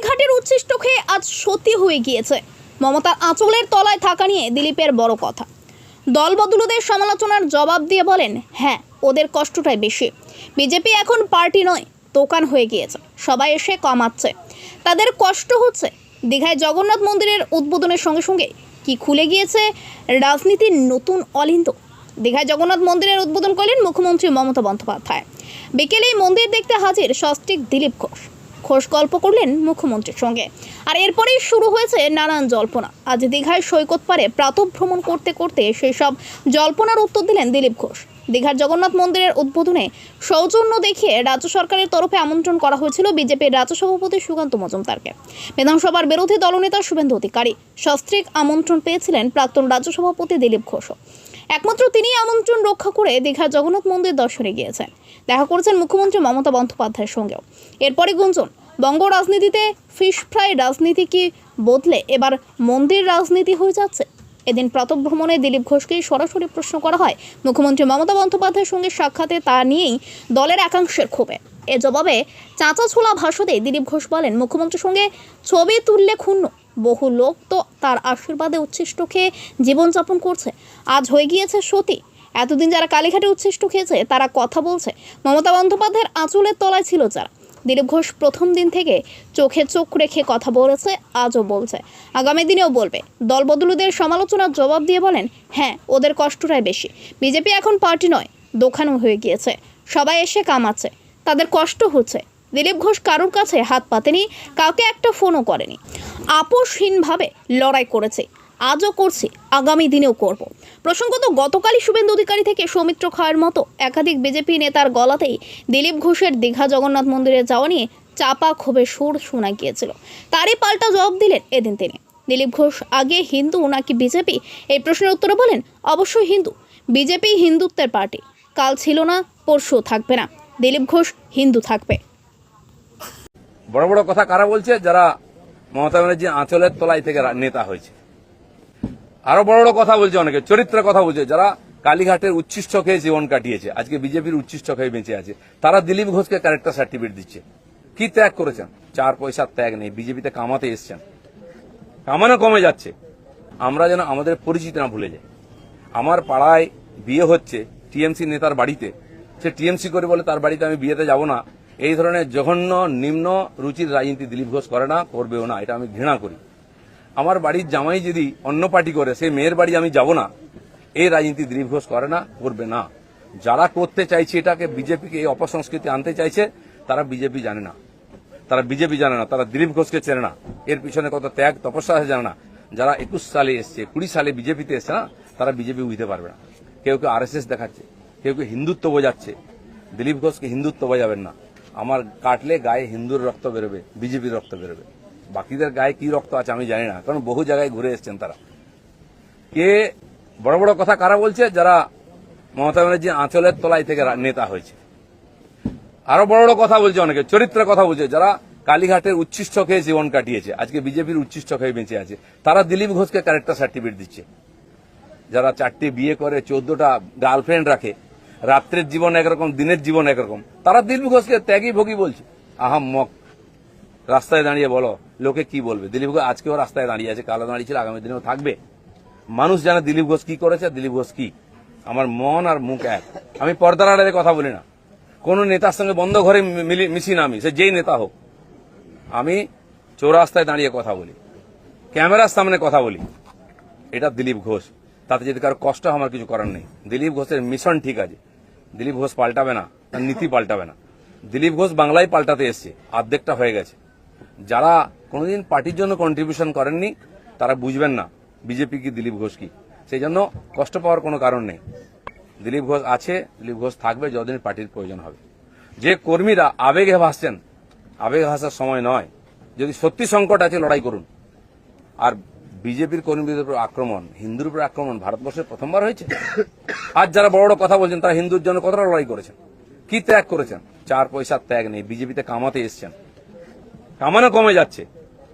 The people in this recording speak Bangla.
কালীঘাটের উচ্ছিষ্ট খেয়ে আজ সত্যি হয়ে গিয়েছে। মমতার আঁচলের তলায় থাকা নিয়ে দিলীপের বড় কথা। দলবদলুদের সমালোচনার জবাব দিয়ে বলেন হ্যাঁ ওদের কষ্টটাই বেশি। বিজেপি এখন পার্টি নয়, দোকান হয়ে গিয়েছে। সবাই এসে কমাচ্ছে। তাদের কষ্ট হচ্ছে। দীঘায় জগন্নাথ মন্দিরের উদ্বোধনের সঙ্গে সঙ্গে কি খুলে গিয়েছে রাজনীতির নতুন অলিন্দ? দীঘায় জগন্নাথ মন্দিরের উদ্বোধন করলেন মুখ্যমন্ত্রী মমতা বন্দ্যোপাধ্যায়। বিকেলেই মন্দির দেখতে হাজির সস্টিক দিলীপ ঘোষ। ঘোষ গল্প করলেন মুখ্যমন্ত্রীর সঙ্গে। আর এরপরেই শুরু হয়েছে নানান জল্পনা। আজ দীঘায় সৈকত পারে প্রাতঃভ্রমণ করতে করতে সেই সব জল্পনার উত্তর দিলেন দিলীপ ঘোষ। দীঘার জগন্নাথ মন্দিরের উদ্বোধনে সৌজন্য দেখিয়ে রাজ্য সরকারের তরফে আমন্ত্রণ করা হয়েছিল বিজেপির রাজ্য সভাপতি সুকান্ত মজুমদারকে। বিধানসভার বিরোধী দলনেতা শুভেন্দু অধিকারী সস্ত্রীক আমন্ত্রণ পেয়েছিলেন প্রাক্তন রাজ্য সভাপতি দিলীপ ঘোষ একমাত্র তিনিই আমন্ত্রণ রক্ষা করে দীঘার জগন্নাথ মন্দির দর্শনে গিয়েছেন। দেখা করেছেন মুখ্যমন্ত্রী মমতা বন্দ্যোপাধ্যায়ের সঙ্গেও। এরপরে গুঞ্জন বঙ্গ রাজনীতিতে ফিশ ফ্রাই রাজনীতি কি বদলে এবার মন্দির রাজনীতি হয়ে যাচ্ছে? এদিন প্রাতভ্রমণে দিলীপ ঘোষকেই সরাসরি প্রশ্ন করা হয়। মুখ্যমন্ত্রী মমতা বন্দ্যোপাধ্যায়ের সঙ্গে সাক্ষাতে তা নিয়েই দলের একাংশের ক্ষোভে। এ জবাবে চাঁচা ছোলা ভাষণে দিলীপ ঘোষ বলেন, মুখ্যমন্ত্রীর সঙ্গে ছবি তুললে ক্ষুণ্ণ। বহু লোক তো তার আশীর্বাদে উচ্ছিষ্ট খেয়ে জীবনযাপন করছে। আজ হয়ে গিয়েছে সতী। এতদিন যারা কালীঘাটে উচ্ছিষ্ট খেয়েছে, তারা কথা বলছে। মমতা বন্দ্যোপাধ্যায়ের আঁচলের তলায় ছিল যারা। দিলীপ ঘোষ প্রথম দিন থেকে চোখে চোখ রেখে কথা বলেছে, আজও বলছে। আগামী দিনেও বলবে। দলবদলুদের সমালোচনার জবাব দিয়ে বলেন হ্যাঁ ওদের কষ্টটাই বেশি। বিজেপি এখন পার্টি নয়, দোকানও হয়ে গিয়েছে। সবাই এসে কামাচ্ছে। তাদের কষ্ট হচ্ছে। দিলীপ ঘোষ কারোর কাছে হাত পাতেনি, কাউকে একটা ফোনও করেনি। আপোষহীনভাবে লড়াই করেছে। আজও করছি, আগামী দিনেও করব। প্রসঙ্গত, গতকালই শুভেন্দু অধিকারী থেকে সৌমিত্র খায়ের মতো একাধিক বিজেপি নেতার গলাতেই দিলীপ ঘোষের দীঘা জগন্নাথ মন্দিরে যাওয়া নিয়ে চাপা ক্ষোভের সুর শোনা গিয়েছিল। তারই পাল্টা জবাব দিলেন এদিন তিনি। দিলীপ ঘোষ আগে হিন্দু, নাকি বিজেপি? এই প্রশ্নের উত্তরে বলেন, অবশ্যই হিন্দু। BJP হিন্দুত্বের party. কাল ছিল না, পরশু থাকবে না। দিলীপ ঘোষ হিন্দু থাকবে। বড় বড় কথা কারা বলছে? যারা মমতা ব্যানার্জি আঁচলের তলায় থেকে নেতা হয়েছে। আরও বড় বড় কথা বলছে অনেকে, চরিত্রের কথা বলছে। যারা কালীঘাটের উচ্ছিষ্ট খেয়ে জীবন কাটিয়েছে, আজকে বিজেপির উচ্ছিষ্ট খেয়ে বেঁচে আছে, তারা দিলীপ ঘোষকে ক্যারেক্টার সার্টিফিকেট দিচ্ছে। কি ত্যাগ করেছেন? চার পয়সার ত্যাগ নেই, বিজেপিতে কামাতে এসছেন। কামানো কমে যাচ্ছে। আমরা যেন আমাদের পরিচিতি না ভুলে যাই। আমার পাড়ায় বিয়ে হচ্ছে টিএমসি নেতার বাড়িতে। সে টিএমসি করে বলে তার বাড়িতে আমি বিয়েতে যাব না। এই ধরনের জঘন্য, নিম্ন রুচির রাজনীতি দিলীপ ঘোষ করে না, করবেও না। এটা আমি ঘৃণা করি। আমার বাড়ির জামাই যদি অন্য পার্টি করে, সেই মেয়ের বাড়ি আমি যাব না। এই রাজনীতি দিলীপ ঘোষ করে না, করবে না। যারা করতে চাইছে এটাকে বিজেপিকে এই অপসংস্কৃতি আনতে চাইছে, তারা বিজেপি জানে না। তারা বিজেপি জানে না, তারা দিলীপ ঘোষকে চেনে না। এর পিছনে কত ত্যাগ, তপস্যা আছে জানে না। যারা একুশ সালে এসছে, কুড়ি সালে বিজেপিতে এসছে না, তারা বিজেপি বুঝতে পারবে না। কেউ কেউ আর দেখাচ্ছে, কেউ কেউ হিন্দুত্ব বোঝাচ্ছে। দিলীপ ঘোষকে হিন্দুত্ব বোঝাবেন না। আমার কাটলে গায়ে হিন্দুর রক্ত বেরোবে, বিজেপির রক্ত বেরোবে। বাকিদের গায়ে কি রক্ত আছে আমি জানি না, কারণ বহু জায়গায় ঘুরে এসছেন তারা। কে বড় বড় কথা কারা বলছে? যারা মমতা ব্যানার্জি আঁচলের তলায় থেকে নেতা হয়েছে। আরও বড় বড় কথা বলছে অনেকে, চরিত্রের কথা বলছে। যারা কালীঘাটের উচ্ছিষ্ট খেয়ে জীবন কাটিয়েছে, আজকে বিজেপির উচ্ছিষ্ট খেয়ে বেঁচে আছে। তারা দিলীপ ঘোষকে ক্যারেক্টার সার্টিফিকেট দিচ্ছে। যারা চারটি বিয়ে করে, চোদ্দটা গার্লফ্রেন্ড রাখে, রাত্রের জীবন একরকম, দিনের জীবন একরকম, তারা দিলীপ ঘোষকে ত্যাগী ভোগী বলছে। আহাম মক রাস্তায় দাঁড়িয়ে বলো, লোকে কি বলবে? দিলীপ ঘোষ আজকেও রাস্তায় দাঁড়িয়ে আছে, কালো দাঁড়িয়ে ছিল, আগামী দিনেও থাকবে। মানুষ জানে দিলীপ ঘোষ কি করেছে, দিলীপ ঘোষ কি? আমার মন আর মুখ এক। আমি পর্দার আড়ালে কথা বলি না। কোন নেতার সঙ্গে বন্ধ ঘরে মিশি না আমি, সে যেই নেতা হোক। আমি চৌরাস্তায় দাঁড়িয়ে কথা বলি। ক্যামেরার সামনে কথা বলি। এটা দিলীপ ঘোষ। তাতে যদি কারও কষ্ট আমার কিছু করার নেই। দিলীপ ঘোষের মিশন ঠিক আছে। দিলীপ ঘোষ পাল্টাবে না, তার নীতি পাল্টাবে না। দিলীপ ঘোষ বাংলায় পাল্টাতে এসছে অর্ধেকটা হয়ে গেছে। যারা কোনোদিন পার্টির জন্য কন্ট্রিবিউশন করেননি, তারা বুঝবেন না বিজেপি কি দিলীপ ঘোষ কি। সেই জন্য কষ্ট পাওয়ার কোনো কারণ নেই। দিলীপ ঘোষ আছে, দিলীপ ঘোষ থাকবে যতদিন পার্টির প্রয়োজন হবে। যে কর্মীরা আবেগে ভাসছেন, আবেগে ভাসার সময় নয়। যদি সত্যি সংকট আছে, লড়াই করুন। আর বিজেপির কর্মীদের উপর আক্রমণ, হিন্দুর উপর আক্রমণ ভারতবর্ষে প্রথমবার হয়েছে? আজ যারা বড় বড় কথা বলছেন, তারা হিন্দুর জন্য কতটা লড়াই করেছেন? কি ত্যাগ করেছেন? চার পয়সার ত্যাগ নেই, বিজেপিতে কামাতে এসছেন। কামানো কমে যাচ্ছে।